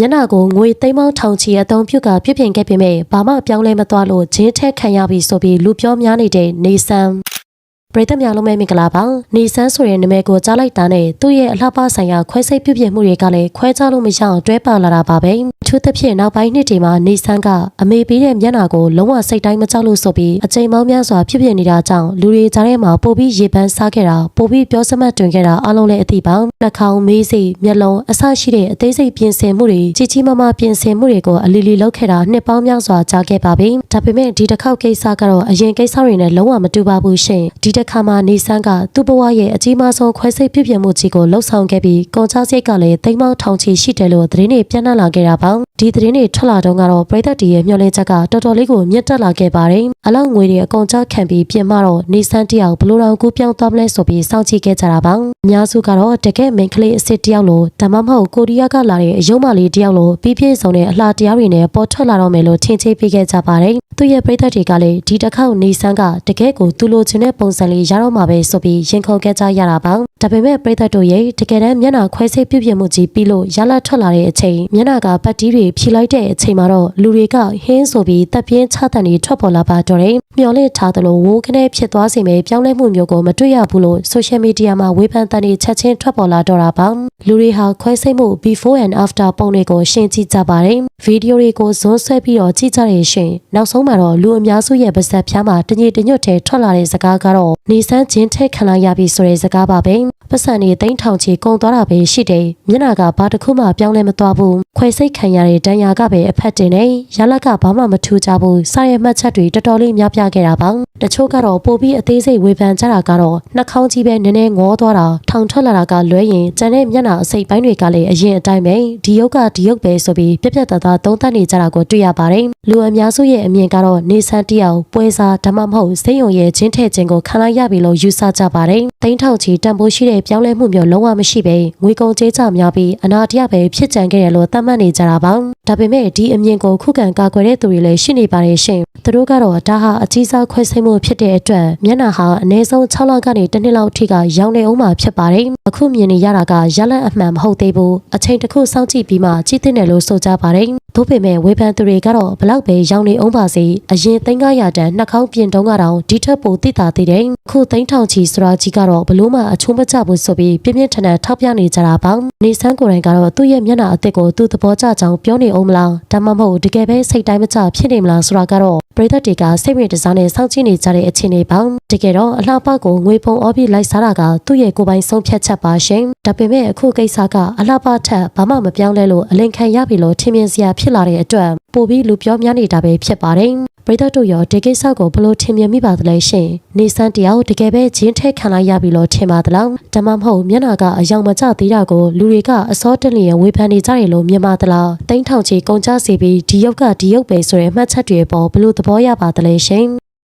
မျက်နှာကိုငွေသိမ်းပေါင်းထောင်ချီအသုံးပြုကပြစ်ပြင်ခဲ့ပေမဲ့ဘာမှပြောင်းလဲမသွားလို့ဂျင်းထက်ခံရပြီဆိုပြီးလူပြောများနေတဲ့နေဆန် ပရိသတ်များလုံးပဲမင်္ဂလာပါနေဆန်းဆိုတဲ့နာမည်ကိုကြားလိုက်တာနဲ့သူ့ရဲ့အလှပဆိုင်ရာခွဲစိတ်ပြုပြင်မှုတွေကလည်းခွဲခြားလို့မရအောင်တွဲပါလာတာပါပဲအထူးသဖြင့်နောက်ပိုင်းနှစ်တွေမှာနေဆန်းကအမေပေးတဲ့မျက်နှာကိုလုံးဝစိတ်တိုင်းမကြောက်လို့ဆိုပြီးအချိန်ပေါင်းများစွာပြုပြင်နေတာကြောင့်လူတွေကြားထဲမှာပိုပြီးရေပန်းစားခဲ့တာပိုပြီးပြောစမှတ်တွင်ခဲ့တာအလုံးလည်းအသိပါနှာခေါင်းမေးစိမျက်လုံးအဆရှိတဲ့အသေးစိတ်ပြင်ဆင်မှုတွေကြီးကြီးမားမားပြင်ဆင်မှုတွေကိုအလီလီလုပ်ခဲ့တာနှစ်ပေါင်းများစွာကြာခဲ့ပါပြီဒါပေမဲ့ဒီတစ်ခေါက်ကိစ္စကတော့အရင်ကိစ္စတွေနဲ့လုံးဝမတူပါဘူးရှင်ဒီတစ်ခါမှနေဆန်းကသူ့ဘဝရဲ့အကြီးမားဆုံးခွဲစိတ်ပြုပြင်မှုကြီးကိုလှုပ်ဆောင်ခဲ့ပြီးကွန်ချားစိတ်ကလည်းသိမ်းမောင်းထောင်ချီရှိတယ်လို့သတင်းတွေပြန့်နှံ့လာခဲ့တာပါဒီသတင်းတွေထွက်လာတော့ကတော့ပြည်သက်တီရဲ့မျှော်လင့်ချက်ကတော်တော်လေးကိုမြင့်တက်လာခဲ့ပါတယ်အလောက်ငွေတွေအကုန်ချခံပြီးပြင်မတော့နေဆန်းတယောက်ဘလို့တော်ကူပြောင်းသွားမလဲဆိုပြီးစောင့်ကြည့်ခဲ့ကြတာပါအများစုကတော့တကယ်မိန်ကလေးအစ်စ်တယောက်လိုဒါမှမဟုတ်ကိုရီးယားကလာတဲ့အယုံမလေးတယောက်လိုပြီးပြည့်စုံတဲ့အလှတရားတွေနဲ့ပေါ်ထွက်လာတော့မယ်လို့ထင်ချေပေးခဲ့ကြပါတယ်သူ့ရဲ့ပြည်သက်တွေကလည်းဒီတစ်ခေါက်နေဆန်းကတကယ်ကိုသူ့လိုချင်တဲ့ပုံစံလေးရတော့မှာပဲဆိုပြီးရင်ခုန်ခဲ့ကြရတာပါဒါပေမဲ့ပြည်သက်တို့ရဲ့တကယ်တမ်းမျက်နှာခွဲစိတ်ပြုပြင်မှုကြီးပြီးလို့ရလတ်ထွက်လာတဲ့အချိန်မျက်နှာကပတ်တီးတွေဖြီလိုက်တဲ့အချိန်မှာတော့လူတွေကဟင်းဆိုပြီးတပ်ပြင်းချတန်တွေထွက်ပေါ်လာပါတော့တယ်မျော်လင့်ထားသလိုဝိုးခနဲ့ဖြစ်သွားစေမယ့်ပြောင်းလဲမှုမျိုးကိုမတွေ့ရဘူးလို့ social media မှာဝေဖန်တန်တွေချက်ချင်းထွက်ပေါ်လာတော့တာပါလူတွေဟာခွဲစိတ်မှု before and after ပုံတွေကိုရှင်းကြည့်ကြပါတယ်ဗီဒီယိုတွေကိုဇွန်းဆွဲပြီးတော့ကြည့်ကြရရှင်နောက်ဆုံးမှာတော့လူအများစုရဲ့ပါဇက်ဖျားမှာတညစ်တညွတ်ထဲထွက်လာတဲ့စကားကတော့နေဆန်းချင်းထက်ခံလိုက်ရပြီဆိုတဲ့စကားပါပဲပတ်စံနေတိန်းထောင်ချီကုန်သွားတာပဲရှိတယ်မျက်နာကဘာတစ်ခုမှပြောင်းလဲမသွားဘူးခွဲစိတ်ခံရတဲ့တန်ရာကပဲအဖက်တင်နေရလက်ကဘာမှမထူးကြဘူးစာရဲ့မှတ်ချက်တွေတော်တော်လေးများပြခဲ့တာပါ တချို့ကတော့ပိုပြီးအသေးစိတ်ဝေဖန်ကြတာကတော့နှာခေါင်းကြီးပဲနည်းနည်းငေါသွားတာထောင်ထွက်လာတာကလွဲရင်ကျန်တဲ့မျက်နှာအစိတ်ပိုင်းတွေကလည်းအရင်အတိုင်းပဲဒီရုပ်ကဒီရုပ်ပဲဆိုပြီးပြက်ပြက်သားသားသုံးသပ်နေကြတာကိုတွေ့ရပါတယ်လူအများစုရဲ့အမြင်ကတော့နေဆန်းတယောက်ပွဲစားဓမ္မမဟုတ်စိတ်ယုံရဲ့ချင်းထဲ့ခြင်းကိုခံလိုက်ရပြီလို့ယူဆကြပါတယ်တိန်းထောက်ချီတန်ဖိုးရှိတဲ့ပြောင်းလဲမှုမျိုးလုံးဝမရှိပဲငွေကုန်ကြေးချများပြီးအနာတရပဲဖြစ်ကြံခဲ့ရလို့သတ်မှတ်နေကြတာပါဒါပေမဲ့ဒီအမြင်ကိုခုခံကာကွယ်တဲ့သူတွေလည်းရှိနေပါတယ်ရှင်သူတို့ကတော့ဒါဟာအကြီးစားခွဲစိတ်မှုဖြစ်တဲ့အတွက်မျက်နှာဟာအနည်းဆုံး6လကနေတစ်နှစ်လောက်ထိကရောင်းနေအောင်မှာဖြစ်ပါတယ်အခုမြင်နေရတာကရလတ်အမှန်မဟုတ်သေးဘူးအချိန်တစ်ခုစောင့်ကြည့်ပြီးမှကြည့်တဲ့လို့ဆိုကြပါတယ် သို့ပေမဲ့ဝေဖန်သူတွေကတော့ဘလောက်ပဲရောင်းနေအောင်ပါစေအရင်သိန်း900တန်နှာခေါင်းပြင်တုံးကတော့ဒီထက်ပိုသိတာသေးတယ်ခုသိန်းထောင်ချီစရာကြီးကတော့ဘလို့မှအချိုးမကျဘူးဆိုပြီးပြင်းပြင်းထန်ထန်ထောက်ပြနေကြတာပါနေဆန်းကိုယ်တိုင်ကတော့သူ့ရဲ့မျက်နှာအစ်စ်ကိုသူ့သဘောကျကြောင်းပြောနေအောင်မလားဒါမှမဟုတ်တကယ်ပဲစိတ်တိုင်းမကျဖြစ်နေမလားဆိုတာကတော့ပရိသတ်တွေကစိတ်ဝင်တစားနဲ့စောင့်ကြည့်နေကြတဲ့အခြေအနေပါတကယ်တော့အလှပကိုငွေပုံအော်ပြီးလိုက်စားတာကသူ့ရဲ့ကိုယ်ပိုင်ဆုံးဖြတ်ချက်ပါရှင်ဒါပေမဲ့အခုကိစ္စကအလှပထက်ဘာမှမပြောင်းလဲလို့အလင်ခံရပြီလို့ထင်မြင်စရာဖြစ်လာတဲ့အတွက်ပိုပြီးလူပြောများနေတာပဲဖြစ်ပါတယ်ပရိသတ်တို့ရောဒီကိစ္စကိုဘလို့ထင်မြင်မိပါသလဲရှင်နေဆန်းတယောက်တကယ်ပဲဂျင်းထဲခံလိုက်ရပြီလို့ထင်ပါသလားဒါမှမဟုတ်မျက်နှာကအယောင်မကျသေးတာကိုလူတွေကအစောတက်လျက်ဝေဖန်နေကြတယ်လို့မြင်ပါသလားတိန်းထောင်ချီကုန်ကြစီပြီးဒီရုပ်ကဒီရုပ်ပဲဆိုရဲမှတ်ချက်တွေပေါ်ဘလို့သဘောရပါသလဲရှင်